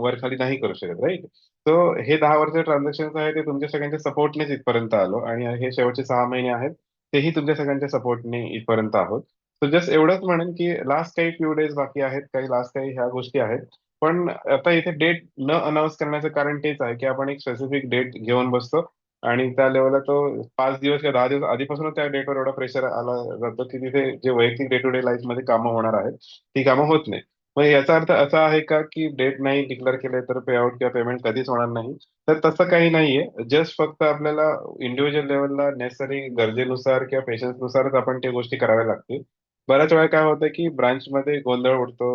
वर खाली नाही करू शकत राईट सो हे दहा वर्ष ट्रान्झॅक्शन आहे ते तुमच्या सगळ्यांच्या सपोर्टनेच इथपर्यंत आलो आणि हे शेवटचे सहा महिने आहेत तेही तुमच्या सगळ्यांच्या सपोर्टने इथपर्यंत आहोत. सो जस्ट एवढंच म्हणेन की लास्ट काही फ्यू डेज बाकी आहेत काही लास्ट काही ह्या गोष्टी आहेत. पण आता इथे डेट न अनाऊन्स करण्याचं कारण तेच आहे की आपण एक स्पेसिफिक डेट घेऊन बसतो आणि त्या लेवलला तो पाच दिवस किंवा दहा दिवस आधीपासूनच त्या डेटवर एवढा प्रेशर आला जातो की तिथे जे वैयक्तिक डे टू डे लाईफमध्ये कामं होणार आहेत ती कामं होत नाही मग याचा अर्थ असा आहे का की डेट नाही डिक्लेअर केले तर पे आउट किंवा पेमेंट कधीच होणार नाही? तर तसं काही नाहीये. जस्ट फक्त आपल्याला इंडिव्हिज्युअल लेवलला नेसेसरी गरजेनुसार किंवा पेशन्सनुसारच आपण ते गोष्टी कराव्या लागतील. बऱ्याच वेळा काय होतं की ब्रांचमध्ये गोंधळ उडतो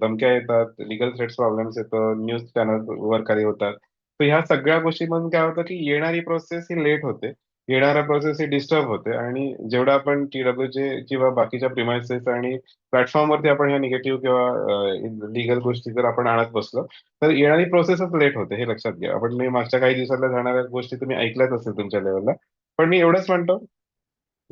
धमक्या येतात लिगल थ्रेट्स प्रॉब्लेम्स येतो न्यूज चॅनल वर काही होतात. तर ह्या सगळ्या गोष्टी म्हणून काय होतं की येणारी प्रोसेस ही लेट होते. येणारा प्रोसेस ही डिस्टर्ब होते. आणि जेवढा आपण टी चे किंवा बाकीच्या प्रिमायसेस आणि प्लॅटफॉर्मवरती आपण ह्या निगेटिव्ह किंवा लिगल गोष्टी जर आपण आणत बसलो तर येणारी प्रोसेसच लेट होते हे लक्षात घ्या. आपण मी मागच्या काही दिवसातल्या जाणाऱ्या गोष्टी तुम्ही ऐकल्याच असेल तुमच्या लेवलला पण मी एवढंच म्हणतो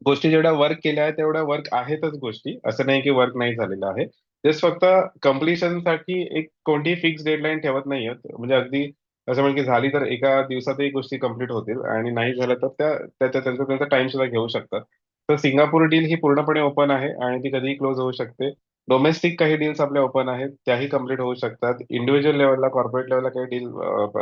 गोष्टी जेवढ्या वर्क केल्या आहेत तेवढ्या वर्क आहेतच गोष्टी. असं नाही की वर्क नाही झालेलं आहे. जस्ट फक्त कम्प्लिशनसाठी एक कोणतीही फिक्स डेडलाईन ठेवत नाही म्हणजे अगदी असं म्हणजे की झाली तर एका दिवसातही गोष्टी कंप्लीट होतील आणि नाही झालं तर त्या त्यांचा त्यांचा टाइम सुद्धा घेऊ शकतात. तर सिंगापूर डील ही पूर्णपणे ओपन आहे आणि ती कधीही क्लोज होऊ शकते. डोमेस्टिक काही डील्स आपल्या ओपन आहेत त्याही कंप्लीट होऊ शकतात. इंडिव्हिज्युअल लेवलला कॉर्पोरेट लेवलला काही डील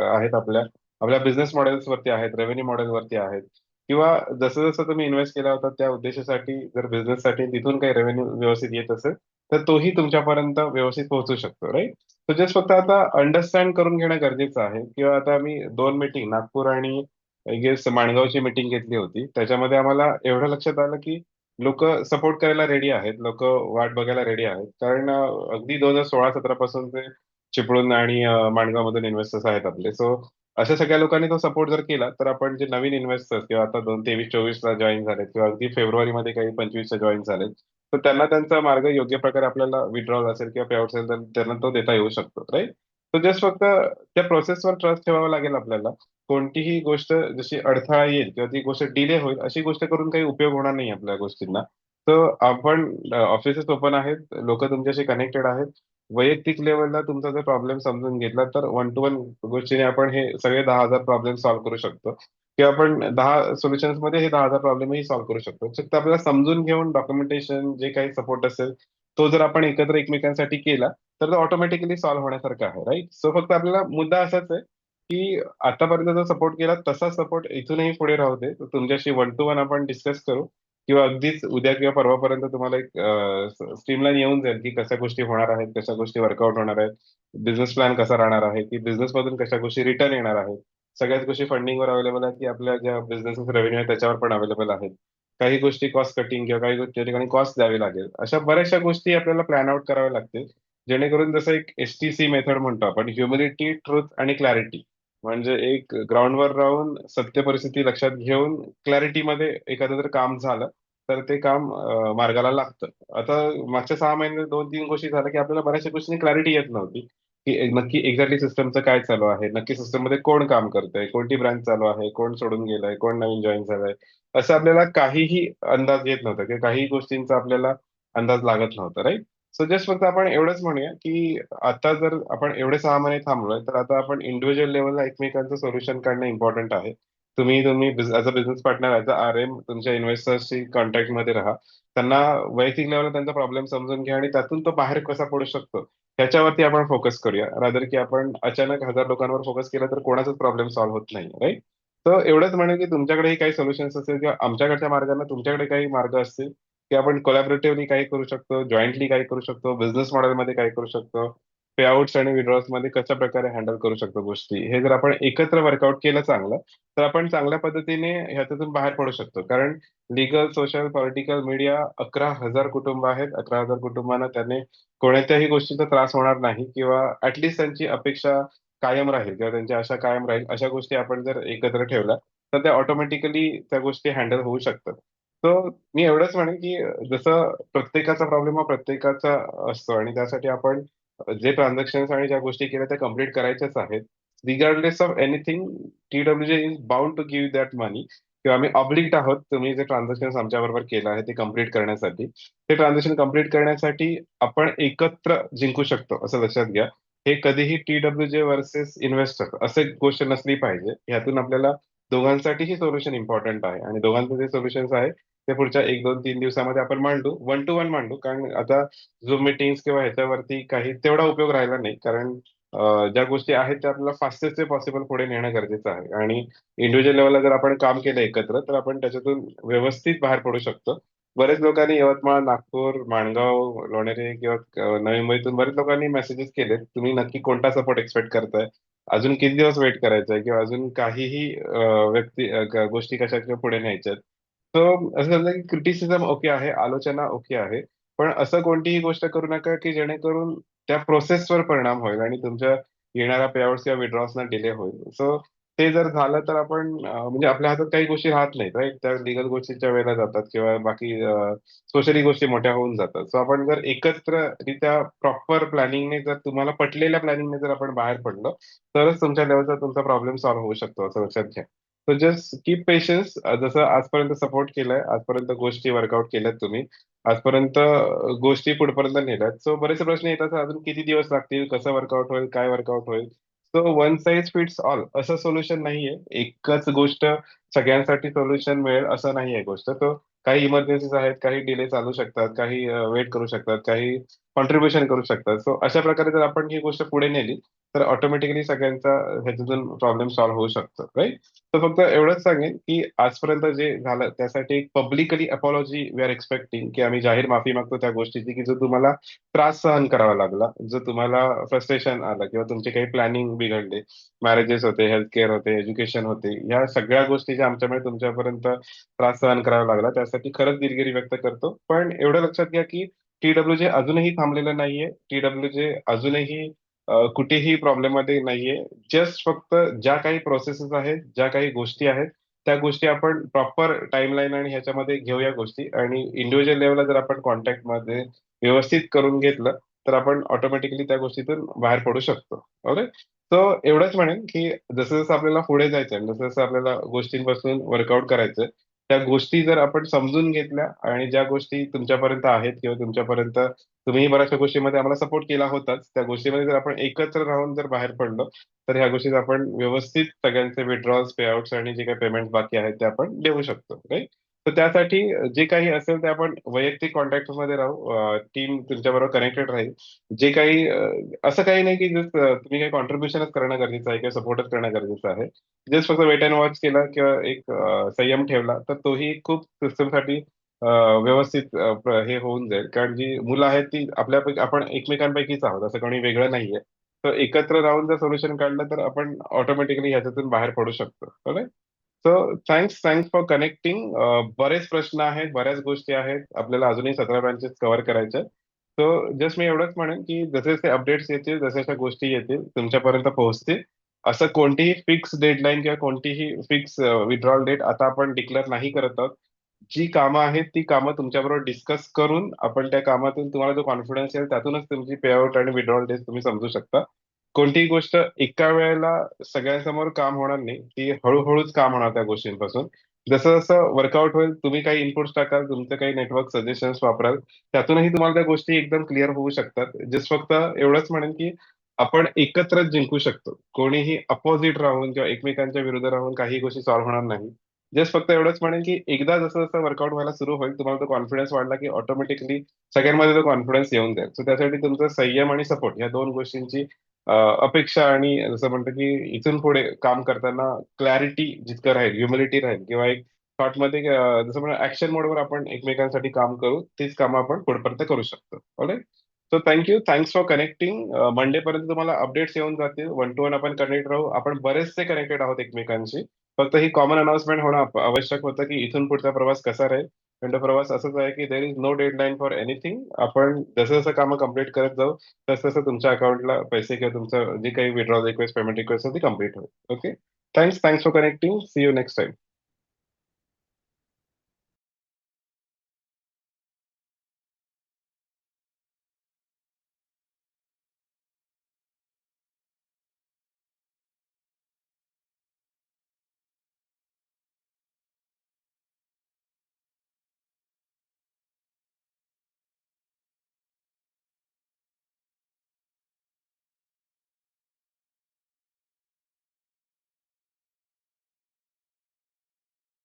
आहेत आपल्या. आपल्या बिझनेस मॉडेल्स वरती आहेत रेव्हेन्यू मॉडेल वरती आहेत. किंवा जसं जसं तुम्ही इन्व्हेस्ट केला होता त्या उद्देशासाठी जर बिझनेससाठी तिथून काही रेव्हेन्यू व्यवस्थित येत असेल तर तोही तुमच्यापर्यंत व्यवस्थित पोहोचू शकतो राईट सो जस्ट फक्त आता अंडरस्टँड करून घेणं गरजेचं आहे. किंवा आता आम्ही दोन मीटिंग नागपूर आणि गेस माणगावची मीटिंग घेतली होती. त्याच्यामध्ये आम्हाला एवढं लक्षात आलं की लोक सपोर्ट करायला रेडी आहेत. लोक वाट बघायला रेडी आहेत. कारण अगदी दोन हजार सोळा सतरा पासून ते चिपळूण आणि माणगावमधून इन्व्हेस्टर्स आहेत आपले. सो अशा सगळ्या लोकांनी तो सपोर्ट जर केला तर आपण जे नवीन इन्व्हेस्टर्स किंवा आता दोन तेवीस चोवीसला जॉईन झालेत किंवा अगदी फेब्रुवारीमध्ये काही पंचवीसला जॉईन झालेत तर त्यांना त्यांचा मार्ग योग्य प्रकारे आपल्याला विड्रॉल असेल किंवा पेआउट असेल तर त्यांना तो देता येऊ शकतो राईट तर जस्ट फक्त त्या प्रोसेसवर ट्रस्ट ठेवावा लागेल आपल्याला. कोणतीही गोष्ट जशी अडथळा येईल किंवा ती गोष्ट डिले होईल अशी गोष्ट करून काही उपयोग होणार नाही आपल्या गोष्टींना. तर आपण ऑफिसेस ओपन आहेत लोक तुमच्याशी कनेक्टेड आहेत. वैयक्तिक लेवलला तुमचा जर प्रॉब्लेम समजून घेतला तर वन टू वन गोष्टीने आपण हे सगळे दहा हजार प्रॉब्लेम सॉल्व्ह करू शकतो. किंवा आपण दहा सोल्युशन्समध्ये हे दहा हजार प्रॉब्लेमही सॉल्व्ह करू शकतो. फक्त आपल्याला समजून घेऊन डॉक्युमेंटेशन जे काही सपोर्ट असेल तो जर आपण एकत्र एकमेकांसाठी केला तर तो ऑटोमॅटिकली सॉल्व्ह होण्यासारखा आहे राईट सो फक्त आपल्याला मुद्दा असाच आहे की आतापर्यंत जो सपोर्ट केला तसा सपोर्ट इथूनही पुढे राहू दे. तुमच्याशी वन टू वन आपण डिस्कस करू. किंवा अगदीच उद्या किंवा परवापर्यंत तुम्हाला एक स्ट्रीमलाईन येऊन जाईल की कशा गोष्टी होणार आहेत कशा गोष्टी वर्कआउट होणार आहेत बिझनेस प्लॅन कसा राहणार आहे की बिझनेस मधून कशा गोष्टी रिटर्न येणार आहेत. सगळ्याच गोष्टी फंडिंगवर अवेलेबल आहेत की आपल्या ज्या बिझनेस रेव्हेन्यू आहे त्याच्यावर पण अवेलेबल आहेत. काही गोष्टी कॉस्ट कटिंग किंवा काही गोष्टी ठिकाणी कॉस्ट द्यावी लागेल. अशा बऱ्याचशा गोष्टी आपल्याला प्लॅन आउट कराव्या लागतील. जेणेकरून जसं एक एस टी सी मेथड म्हणतो आपण ह्युमिनिटी ट्रुथ आणि क्लॅरिटी म्हणजे एक ग्राउंडवर राहून सत्य परिस्थिती लक्षात घेऊन क्लॅरिटीमध्ये एखादं जर काम झालं तर ते काम मार्गाला लागतं. आता मागच्या सहा महिने दोन तीन गोष्टी झाल्या की आपल्याला बऱ्याचशा गोष्टींनी क्लॅरिटी येत नव्हती. की नक्की एक्झॅक्टली सिस्टमचं काय चालू आहे नक्की सिस्टममध्ये कोण काम करतंय कोणती ब्रांच चालू आहे कोण सोडून गेलाय कोण नवीन जॉईन झालाय असं आपल्याला काहीही अंदाज येत नव्हता किंवा काही गोष्टींचा आपल्याला अंदाज लागत नव्हता राईट सो जस्ट फक्त आपण एवढंच म्हणूया की आता जर आपण एवढे सहा महिने थांबलोय तर आता आपण इंडिव्हिज्युअल लेवलला एकमेकांचं सोल्युशन काढणं इम्पॉर्टंट आहे. तुम्ही तुम्ही as a business partner as a R M तुमच्या इन्व्हेस्टर्सशी कॉन्टॅक्टमध्ये राहा. त्यांना वैयक्तिक लेवलला त्यांचा प्रॉब्लेम समजून घ्या आणि त्यातून तो बाहेर कसा पडू शकतो त्याच्यावरती आपण फोकस करूया. रादर की आपण अचानक हजार लोकांवर फोकस केला तर कोणाचाच प्रॉब्लेम सॉल्व्ह होत नाही राईट तर एवढंच म्हणेल की तुमच्याकडेही काही सोल्युशन्स असेल किंवा आमच्याकडच्या मार्गांना तुमच्याकडे काही मार्ग असतील की आपण कोलॅबरेटिव्हली काही करू शकतो जॉईंटली काही करू शकतो बिझनेस मॉडेलमध्ये काय करू शकतो पेआउट्स आणि विड्रॉल्समध्ये कशा प्रकारे हँडल करू शकतो गोष्टी हे जर आपण एकत्र वर्कआउट केलं चांगलं तर आपण चांगल्या पद्धतीने ह्याच्यातून बाहेर पडू शकतो. कारण लिगल सोशल पॉलिटिकल मीडिया अकरा हजार कुटुंब आहेत. अकरा हजार कुटुंबांना त्याने कोणत्याही गोष्टीचा त्रास होणार नाही किंवा ऍटलिस्ट त्यांची अपेक्षा कायम राहील किंवा त्यांची आशा कायम राहील. अशा गोष्टी आपण जर एकत्र ठेवल्या तर त्या ऑटोमॅटिकली त्या गोष्टी हँडल होऊ शकतात. सो मी एवढंच म्हणेन की जसं प्रत्येकाचा प्रॉब्लेम हा प्रत्येकाचा असतो आणि त्यासाठी आपण जे ट्रान्झॅक्शन आणि ज्या गोष्टी केल्या त्या कंप्लीट करायच्याच आहेत. Regardless of anything T W J is bound to give that money किंवा आम्ही ऑब्लिक्ट आहोत तुम्ही जे ट्रान्झॅक्शन आमच्या बरोबर केलं आहे ते कंप्लीट करण्यासाठी. ते ट्रान्झॅक्शन कंप्लीट करण्यासाठी आपण एकत्र जिंकू शकतो असं लक्षात घ्या. हे कधीही T W J versus investor असे गोष्ट नसली पाहिजे. ह्यातून आपल्याला दोघांसाठीही सोल्युशन इम्पॉर्टंट आहे. आणि दोघांचे जे सोल्युशन्स आहे ते पुढच्या एक दोन तीन दिवसामध्ये आपण मांडू. वन टू वन मांडू. कारण आता झूम मिटिंग्स किंवा ह्याच्यावरती काही तेवढा उपयोग राहिला नाही. कारण ज्या गोष्टी आहेत त्या आपल्याला फास्टेस्ट पॉसिबल पुढे नेणं गरजेचं आहे. आणि इंडिव्हिज्युअल लेवलला जर आपण काम केलं एकत्र तर आपण त्याच्यातून व्यवस्थित बाहेर पडू शकतो. बरेच लोकांनी यवतमाळ नागपूर माणगाव लोणेरे किंवा नवी मुंबईतून बरेच लोकांनी मेसेजेस केलेत. तुम्ही नक्की कोणता सपोर्ट एक्सपेक्ट करताय? अजून किती दिवस वेट करायचं आहे किंवा अजून काहीही व्यक्ती गोष्टी कशा किंवा पुढे न्यायच्या आहेत सो असं समजा की क्रिटिसिझम ओके आहे आलोचना ओके आहे. पण असं कोणतीही गोष्ट करू नका की जेणेकरून त्या प्रोसेसवर परिणाम होईल आणि तुमच्या येणाऱ्या पेआउट्स किंवा विड्रॉसना डिले होईल. सो ते जर झालं तर आपण म्हणजे आपल्या हातात काही गोष्टी राहत नाहीत राईट त्या लिगल गोष्टीच्या वेळेला जातात किंवा बाकी सोशली गोष्टी मोठ्या होऊन जातात. सो आपण जर एकत्ररित्या प्रॉपर प्लॅनिंगने जर तुम्हाला पटलेल्या प्लॅनिंगने जर आपण बाहेर पडलो तरच तुमच्या लेवलचा तुमचा प्रॉब्लेम सॉल्व्ह होऊ शकतो असं लक्षात घ्या. सो जस्ट कीप पेशन्स जसं आजपर्यंत सपोर्ट केलाय आजपर्यंत गोष्टी वर्कआउट केल्यात तुम्ही. आजपर्यंत गोष्टी पुढपर्यंत नेल्यात. सो बरेचसे प्रश्न येतात अजून किती दिवस लागतील कसं वर्कआउट होईल काय वर्कआउट होईल? So one size fits all असं सोल्युशन नाहीये. एकच गोष्ट सगळ्यांसाठी सोल्युशन मिळेल असं नाहीये गोष्ट. तो काही इमर्जन्सीज आहेत काही डिले चालू शकतात काही वेट करू शकतात काही कॉन्ट्रीब्युशन करू शकतात. सो अशा प्रकारे जर आपण ही गोष्ट पुढे नेली तर ऑटोमॅटिकली सगळ्यांचा ह्याच्यातून प्रॉब्लेम सॉल्व्ह होऊ शकतो राईट तर फक्त एवढंच सांगेन की आजपर्यंत जे झालं त्यासाठी एक publicly apology we are expecting की आम्ही जाहीर माफी मागतो त्या गोष्टीची की जो तुम्हाला त्रास सहन करावा लागला जो तुम्हाला फ्रस्ट्रेशन आलं किंवा तुमचे काही प्लॅनिंग बिघडले मॅरेजेस होते हेल्थ केअर होते एज्युकेशन होते या सगळ्या गोष्टी ज्या आमच्यामुळे तुमच्यापर्यंत त्रास सहन करावा लागला त्यासाठी खरंच दिलगिरी व्यक्त करतो. पण एवढं लक्षात घ्या की टी डब्ल्यू जे अजूनही थांबलेलं नाहीये. टी डब्ल्यू जे अजूनही कुठेही प्रॉब्लेममध्ये नाहीये. जस्ट फक्त ज्या काही प्रोसेसेस आहेत ज्या काही गोष्टी आहेत त्या गोष्टी आपण प्रॉपर टाइमलाईन आणि ह्याच्यामध्ये घेऊया गोष्टी. आणि इंडिव्हिज्युअल लेवलला जर आपण कॉन्टॅक्टमध्ये व्यवस्थित करून घेतलं तर आपण ऑटोमॅटिकली त्या गोष्टीतून बाहेर पडू शकतो. ओके सो एवढंच म्हणेन की जसं जसं आपल्याला पुढे जायचं जसं जसं आपल्याला गोष्टींपासून वर्कआउट करायचं त्या गोष्टी जर आपण समजून घेतल्या आणि ज्या गोष्टी तुमच्यापर्यंत आहेत किंवा तुमच्यापर्यंत तुम्ही बऱ्याचशा गोष्टीमध्ये आम्हाला सपोर्ट केला होताच त्या गोष्टीमध्ये जर आपण एकत्र राहून जर बाहेर पडलो तर ह्या गोष्टीत आपण व्यवस्थित सगळ्यांचे विड्रॉल्स पेआउट्स आणि जे काही पेमेंट बाकी आहेत ते आपण देऊ शकतो राईट तर त्यासाठी जे काही असेल ते आपण वैयक्तिक कॉन्टॅक्टमध्ये राहू टीम तुमच्याबरोबर कनेक्टेड राहील. जे काही असं काही नाही की जस्ट तुम्ही काही कॉन्ट्रीब्युशनच करणं गरजेचं आहे किंवा सपोर्टच करणं गरजेचं आहे. जस्ट फक्त वेट अँड वॉच केला किंवा एक संयम ठेवला तर तोही खूप सिस्टमसाठी व्यवस्थित हे होऊन जाईल. कारण जी मुलं आहेत ती आपल्यापैकी आपण एकमेकांपैकीच आहोत. असं कोणी वेगळं नाहीये. तर एकत्र राहून जर सोल्युशन काढलं तर आपण ऑटोमॅटिकली ह्याच्यातून बाहेर पडू शकतो. बरोबर? थँक्स थँक्स फॉर कनेक्टिंग बरेच प्रश्न आहेत बऱ्याच गोष्टी आहेत. आपल्याला अजूनही सतरा ब्रांचेस कव्हर करायच्या सो जस्ट मी एवढंच म्हणेन की जसे जसे अपडेट्स येतील जशा जशा गोष्टी येतील तुमच्यापर्यंत पोहोचतील असं कोणतीही फिक्स डेडलाईन किंवा कोणतीही फिक्स विड्रॉल डेट आता आपण डिक्लेअर नाही करत आहोत. जी कामं आहेत ती कामं तुमच्याबरोबर डिस्कस करून आपण त्या कामातून तुम्हाला जो कॉन्फिडन्स येईल त्यातूनच तुमची पेआउट आणि विड्रॉल डेट तुम्ही समजू शकता. कोणतीही गोष्ट एका वेळेला सगळ्यांसमोर काम होणार नाही ती हळूहळूच काम होणार त्या गोष्टींपासून. जसं जसं वर्कआउट होईल तुम्ही काही इनपुट्स टाकाल तुमचं काही नेटवर्क सजेशन्स वापराल त्यातूनही तुम्हाला त्या गोष्टी एकदम क्लिअर होऊ शकतात. जस्ट फक्त एवढंच म्हणेन की आपण एकत्रच जिंकू शकतो. कोणीही अपोजिट राहून किंवा एकमेकांच्या विरुद्ध राहून काही गोष्टी सॉल्व्ह होणार नाही. जस्ट फक्त एवढंच म्हणेन की एकदा जसं जसं वर्कआउट व्हायला सुरू होईल तुम्हाला तो कॉन्फिडन्स वाढला की ऑटोमॅटिकली सगळ्यांमध्ये तो कॉन्फिडन्स येऊन जाईल. सो त्यासाठी तुमचं संयम आणि सपोर्ट या दोन गोष्टींची अपेक्षा आणि जसं म्हणतं की इथून पुढे काम करताना क्लॅरिटी जितकं राहील ह्युमिलिटी राहील किंवा एक थॉटमध्ये जसं म्हणजे ऍक्शन मोडवर आपण एकमेकांसाठी काम करू तीच कामं आपण पुढपर्यंत करू शकतो. Okay so thank you thanks for connecting Monday पर्यंत तुम्हाला अपडेट्स येऊन जातील. वन टू वन आपण कनेक्ट राहू. आपण बरेचसे कनेक्टेड आहोत एकमेकांशी. फक्त ही कॉमन अनाउन्समेंट होणं आवश्यक होतं की इथून पुढचा प्रवास कसा राहील. पण प्रवास असंच आहे की there is no deadline for anything आपण जसं जसं कामं कंप्लीट करत जाऊ तसं तसं तुमच्या अकाउंटला पैसे किंवा तुमचं जे काही विड्रॉल रिक्वेस्ट पेमेंट रिक्वेस्ट ती कंप्लीट होईल. Okay thanks thanks for connecting see you next time